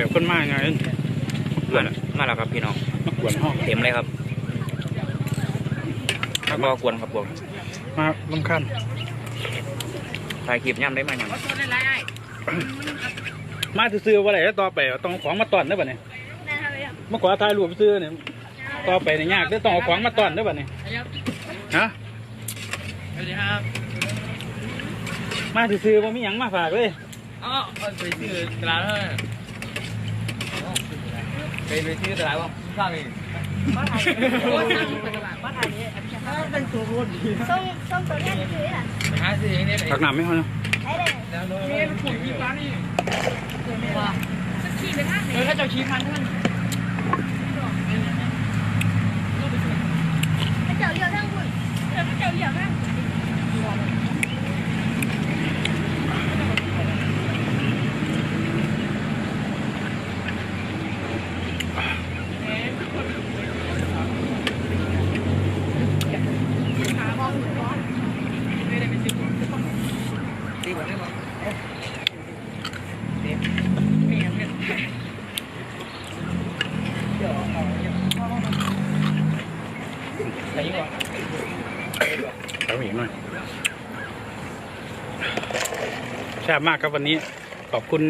ไงมาแล้วมาแล้วครับพี่น้องมากวนห้องเต็มเลยครับแล้วก็กวนครับผมมาลำคันถ่ายคลิปย่ำได้ไหมย่ำมาซื้อว่าอะไรต่อไปต้องของมาต้อนได้ป่ะเนี่ยมื่อก่อนถ่ายรูปซื้อเนี่ยต่อไปเนี่ยยากเด้ต้องเอาของมาต้อนได้ป่ะเนี่ยฮะสวัสดีครับมาซื้อว่ามีหยังมาฝากเลยอ๋อไปซื้อตลาดเท่า ไปไปซื้อตลาดว่าทราบเองส่งส่งตัวแทนคืออะไปหาซื้อเองเนี่ยไปตักน้ำไม่พอเนาะได้เลยแล้วโน้ตนี่ผูกที่ร้านนี่เออถ้าเจ้าชี้พันท่าน พระเจ้าเลี้ยวทั้งคุณเดี๋ยวพระเจ้าเลี้ยวทั้ง ดีกว่าได้ไหมใส่อีกหน่อยแซ่บมากครับวันนี้ขอบคุณ